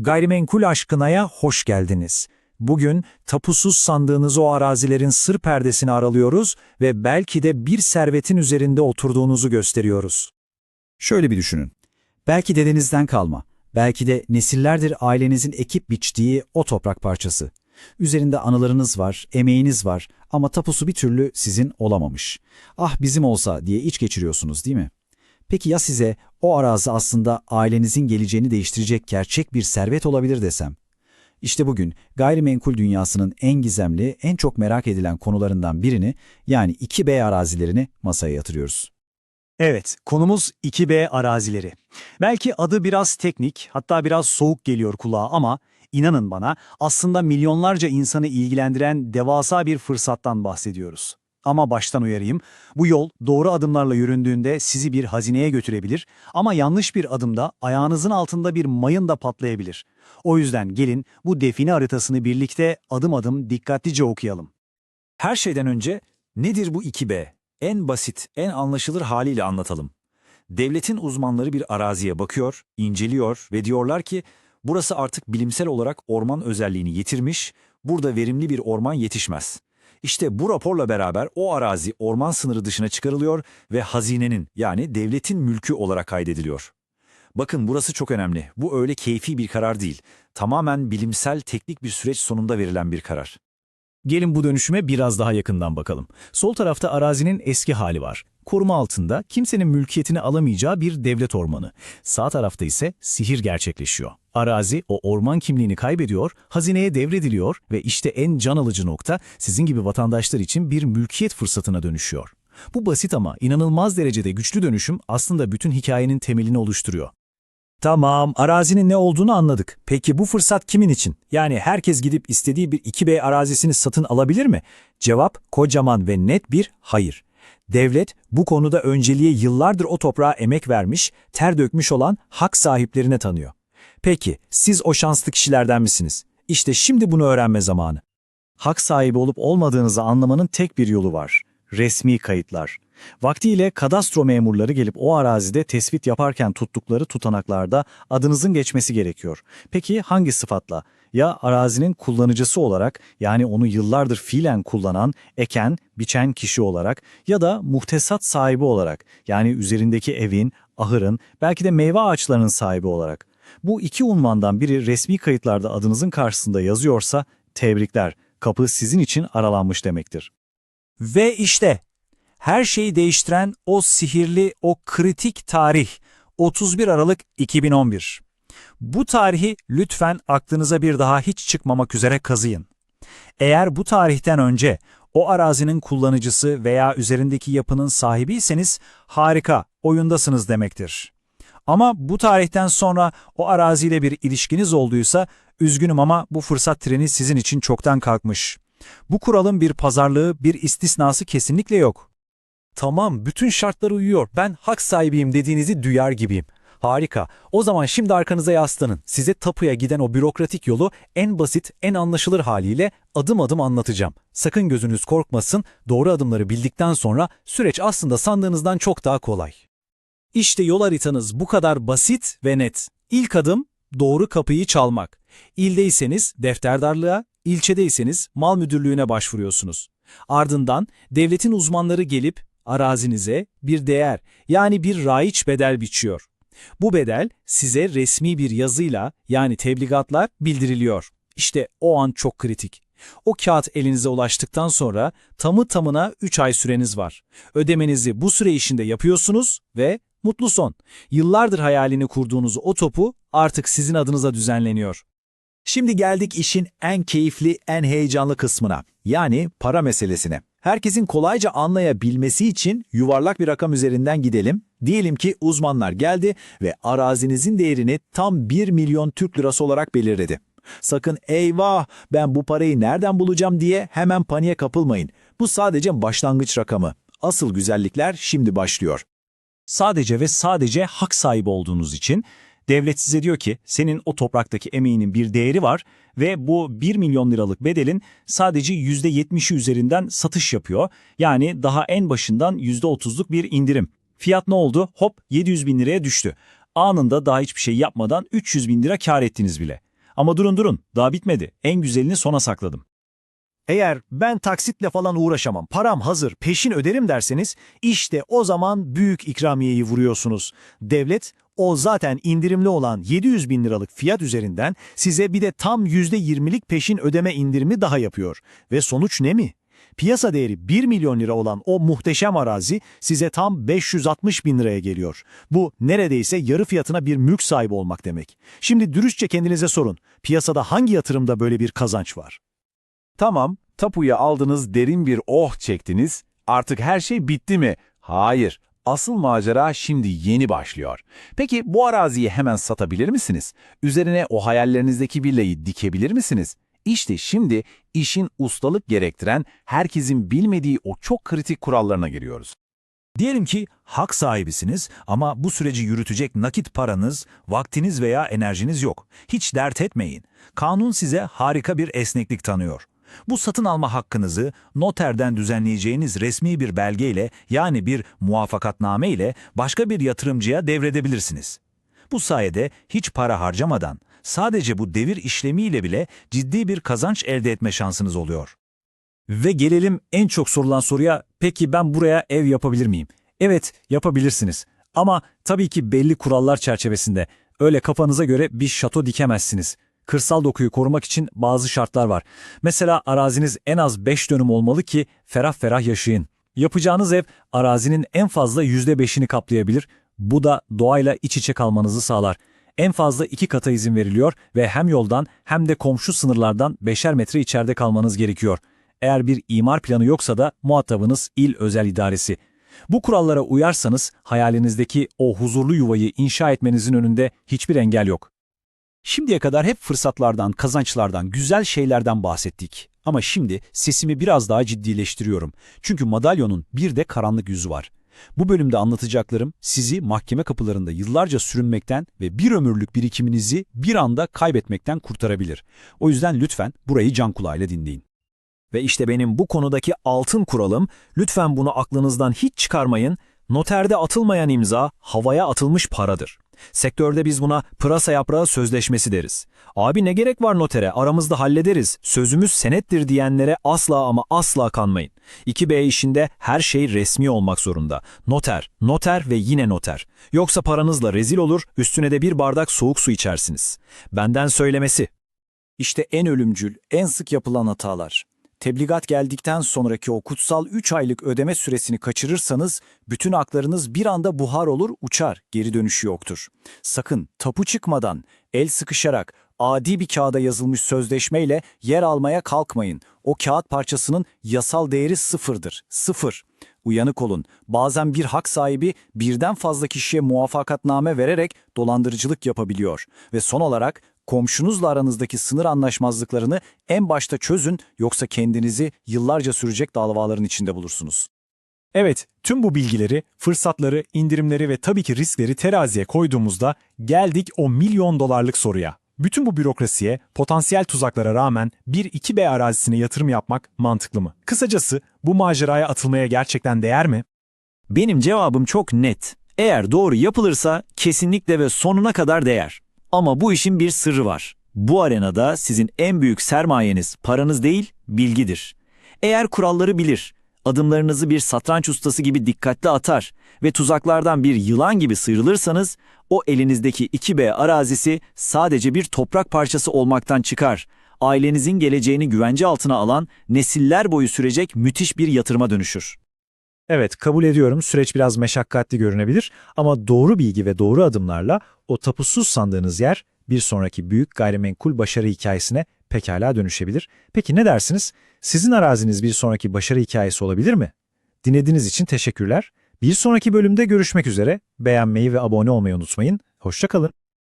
Gayrimenkul aşkınaya hoş geldiniz. Bugün tapusuz sandığınız o arazilerin sır perdesini aralıyoruz ve belki de bir servetin üzerinde oturduğunuzu gösteriyoruz. Şöyle bir düşünün. Belki dedenizden kalma, belki de nesillerdir ailenizin ekip biçtiği o toprak parçası. Üzerinde anılarınız var, emeğiniz var ama tapusu bir türlü sizin olamamış. Ah bizim olsa diye iç geçiriyorsunuz değil mi? Peki ya size o arazi aslında ailenizin geleceğini değiştirecek gerçek bir servet olabilir desem? İşte bugün gayrimenkul dünyasının en gizemli, en çok merak edilen konularından birini yani 2B arazilerini masaya yatırıyoruz. Evet, konumuz 2B arazileri. Belki adı biraz teknik, hatta biraz soğuk geliyor kulağa ama inanın bana aslında milyonlarca insanı ilgilendiren devasa bir fırsattan bahsediyoruz. Ama baştan uyarayım, bu yol doğru adımlarla yüründüğünde sizi bir hazineye götürebilir ama yanlış bir adımda ayağınızın altında bir mayın da patlayabilir. O yüzden gelin bu define haritasını birlikte adım adım dikkatlice okuyalım. Her şeyden önce nedir bu 2B? En basit, en anlaşılır haliyle anlatalım. Devletin uzmanları bir araziye bakıyor, inceliyor ve diyorlar ki burası artık bilimsel olarak orman özelliğini yitirmiş, burada verimli bir orman yetişmez. İşte bu raporla beraber o arazi orman sınırı dışına çıkarılıyor ve hazinenin yani devletin mülkü olarak kaydediliyor. Bakın burası çok önemli. Bu öyle keyfi bir karar değil. Tamamen bilimsel teknik bir süreç sonunda verilen bir karar. Gelin bu dönüşüme biraz daha yakından bakalım. Sol tarafta arazinin eski hali var. Koruma altında kimsenin mülkiyetini alamayacağı bir devlet ormanı. Sağ tarafta ise sihir gerçekleşiyor. Arazi o orman kimliğini kaybediyor, hazineye devrediliyor ve işte en can alıcı nokta sizin gibi vatandaşlar için bir mülkiyet fırsatına dönüşüyor. Bu basit ama inanılmaz derecede güçlü dönüşüm aslında bütün hikayenin temelini oluşturuyor. Tamam, arazinin ne olduğunu anladık. Peki bu fırsat kimin için? Yani herkes gidip istediği bir 2B arazisini satın alabilir mi? Cevap kocaman ve net bir hayır. Devlet bu konuda önceliğe yıllardır o toprağa emek vermiş, ter dökmüş olan hak sahiplerine tanıyor. Peki siz o şanslı kişilerden misiniz? İşte şimdi bunu öğrenme zamanı. Hak sahibi olup olmadığınızı anlamanın tek bir yolu var. Resmi kayıtlar. Vaktiyle kadastro memurları gelip o arazide tespit yaparken tuttukları tutanaklarda adınızın geçmesi gerekiyor. Peki hangi sıfatla? Ya arazinin kullanıcısı olarak yani onu yıllardır fiilen kullanan, eken, biçen kişi olarak ya da muhtesat sahibi olarak yani üzerindeki evin, ahırın, belki de meyve ağaçlarının sahibi olarak. Bu iki unvandan biri resmi kayıtlarda adınızın karşısında yazıyorsa tebrikler, kapı sizin için aralanmış demektir. Ve işte her şeyi değiştiren o sihirli, o kritik tarih 31 Aralık 2011. Bu tarihi lütfen aklınıza bir daha hiç çıkmamak üzere kazıyın. Eğer bu tarihten önce o arazinin kullanıcısı veya üzerindeki yapının sahibiyseniz harika, oyundasınız demektir. Ama bu tarihten sonra o araziyle bir ilişkiniz olduysa üzgünüm ama bu fırsat treni sizin için çoktan kalkmış. Bu kuralın bir pazarlığı, bir istisnası kesinlikle yok. Tamam, bütün şartlar uyuyor. Ben hak sahibiyim dediğinizi duyar gibiyim. Harika. O zaman şimdi arkanıza yaslanın. Size tapuya giden o bürokratik yolu en basit, en anlaşılır haliyle adım adım anlatacağım. Sakın gözünüz korkmasın. Doğru adımları bildikten sonra süreç aslında sandığınızdan çok daha kolay. İşte yol haritanız bu kadar basit ve net. İlk adım doğru kapıyı çalmak. İldeyseniz defterdarlığa, ilçedeyseniz mal müdürlüğüne başvuruyorsunuz. Ardından devletin uzmanları gelip arazinize bir değer yani bir raiç bedel biçiyor. Bu bedel size resmi bir yazıyla yani tebligatla bildiriliyor. İşte o an çok kritik. O kağıt elinize ulaştıktan sonra tamı tamına 3 ay süreniz var. Ödemenizi bu süre içinde yapıyorsunuz ve mutlu son. Yıllardır hayalini kurduğunuz o topu artık sizin adınıza düzenleniyor. Şimdi geldik işin en keyifli, en heyecanlı kısmına. Yani para meselesine. Herkesin kolayca anlayabilmesi için yuvarlak bir rakam üzerinden gidelim. Diyelim ki uzmanlar geldi ve arazinizin değerini tam 1 milyon Türk lirası olarak belirledi. Sakın eyvah ben bu parayı nereden bulacağım diye hemen paniğe kapılmayın. Bu sadece başlangıç rakamı. Asıl güzellikler şimdi başlıyor. Sadece ve sadece hak sahibi olduğunuz için devlet size diyor ki senin o topraktaki emeğinin bir değeri var ve bu 1 milyon liralık bedelin sadece %70'i üzerinden satış yapıyor. Yani daha en başından %30'luk bir indirim. Fiyat ne oldu? Hop 700 bin liraya düştü. Anında daha hiçbir şey yapmadan 300 bin lira kar ettiniz bile. Ama durun durun, daha bitmedi. En güzelini sona sakladım. Eğer ben taksitle falan uğraşamam, param hazır, peşin öderim derseniz işte o zaman büyük ikramiyeyi vuruyorsunuz. Devlet o zaten indirimli olan 700 bin liralık fiyat üzerinden size bir de tam %20'lik peşin ödeme indirimi daha yapıyor. Ve sonuç ne mi? Piyasa değeri 1 milyon lira olan o muhteşem arazi size tam 560 bin liraya geliyor. Bu neredeyse yarı fiyatına bir mülk sahibi olmak demek. Şimdi dürüstçe kendinize sorun. Piyasada hangi yatırımda böyle bir kazanç var? Tamam, tapuyu aldınız, derin bir oh çektiniz. Artık her şey bitti mi? Hayır. Asıl macera şimdi yeni başlıyor. Peki bu araziyi hemen satabilir misiniz? Üzerine o hayallerinizdeki villayı dikebilir misiniz? İşte şimdi işin ustalık gerektiren, herkesin bilmediği o çok kritik kurallarına giriyoruz. Diyelim ki hak sahibisiniz ama bu süreci yürütecek nakit paranız, vaktiniz veya enerjiniz yok. Hiç dert etmeyin. Kanun size harika bir esneklik tanıyor. Bu satın alma hakkınızı noterden düzenleyeceğiniz resmi bir belgeyle yani bir muvaffakatname ile başka bir yatırımcıya devredebilirsiniz. Bu sayede hiç para harcamadan sadece bu devir işlemiyle bile ciddi bir kazanç elde etme şansınız oluyor. Ve gelelim en çok sorulan soruya, peki ben buraya ev yapabilir miyim? Evet, yapabilirsiniz. Ama tabii ki belli kurallar çerçevesinde. Öyle kafanıza göre bir şato dikemezsiniz. Kırsal dokuyu korumak için bazı şartlar var. Mesela araziniz en az 5 dönüm olmalı ki ferah ferah yaşayın. Yapacağınız ev arazinin en fazla %5'ini kaplayabilir. Bu da doğayla iç içe kalmanızı sağlar. En fazla iki kata izin veriliyor ve hem yoldan hem de komşu sınırlardan 5'er metre içeride kalmanız gerekiyor. Eğer bir imar planı yoksa da muhatabınız il özel idaresi. Bu kurallara uyarsanız hayalinizdeki o huzurlu yuvayı inşa etmenizin önünde hiçbir engel yok. Şimdiye kadar hep fırsatlardan, kazançlardan, güzel şeylerden bahsettik. Ama şimdi sesimi biraz daha ciddileştiriyorum. Çünkü madalyonun bir de karanlık yüzü var. Bu bölümde anlatacaklarım sizi mahkeme kapılarında yıllarca sürünmekten ve bir ömürlük birikiminizi bir anda kaybetmekten kurtarabilir. O yüzden lütfen burayı can kulağıyla dinleyin. Ve işte benim bu konudaki altın kuralım, lütfen bunu aklınızdan hiç çıkarmayın, noterde atılmayan imza havaya atılmış paradır. Sektörde biz buna pırasa yaprağı sözleşmesi deriz. Abi ne gerek var notere, aramızda hallederiz, sözümüz senettir diyenlere asla ama asla kanmayın. 2B işinde her şey resmi olmak zorunda. Noter, noter ve yine noter. Yoksa paranızla rezil olur, üstüne de bir bardak soğuk su içersiniz. Benden söylemesi. İşte en ölümcül, en sık yapılan hatalar. Tebligat geldikten sonraki o kutsal 3 aylık ödeme süresini kaçırırsanız bütün haklarınız bir anda buhar olur, uçar, geri dönüşü yoktur. Sakın tapu çıkmadan, el sıkışarak, adi bir kağıda yazılmış sözleşmeyle yer almaya kalkmayın. O kağıt parçasının yasal değeri sıfırdır. Sıfır. Uyanık olun. Bazen bir hak sahibi birden fazla kişiye muvaffakatname vererek dolandırıcılık yapabiliyor. Ve son olarak komşunuzla aranızdaki sınır anlaşmazlıklarını en başta çözün yoksa kendinizi yıllarca sürecek davaların içinde bulursunuz. Evet, tüm bu bilgileri, fırsatları, indirimleri ve tabii ki riskleri teraziye koyduğumuzda geldik o milyon dolarlık soruya. Bütün bu bürokrasiye, potansiyel tuzaklara rağmen bir 2B arazisine yatırım yapmak mantıklı mı? Kısacası bu maceraya atılmaya gerçekten değer mi? Benim cevabım çok net. Eğer doğru yapılırsa kesinlikle ve sonuna kadar değer. Ama bu işin bir sırrı var. Bu arenada sizin en büyük sermayeniz paranız değil, bilgidir. Eğer kuralları bilir, adımlarınızı bir satranç ustası gibi dikkatli atar ve tuzaklardan bir yılan gibi sıyrılırsanız, o elinizdeki 2B arazisi sadece bir toprak parçası olmaktan çıkar. Ailenizin geleceğini güvence altına alan, nesiller boyu sürecek müthiş bir yatırıma dönüşür. Evet, kabul ediyorum süreç biraz meşakkatli görünebilir ama doğru bilgi ve doğru adımlarla o tapusuz sandığınız yer bir sonraki büyük gayrimenkul başarı hikayesine pekala dönüşebilir. Peki ne dersiniz? Sizin araziniz bir sonraki başarı hikayesi olabilir mi? Dinlediğiniz için teşekkürler. Bir sonraki bölümde görüşmek üzere. Beğenmeyi ve abone olmayı unutmayın. Hoşçakalın.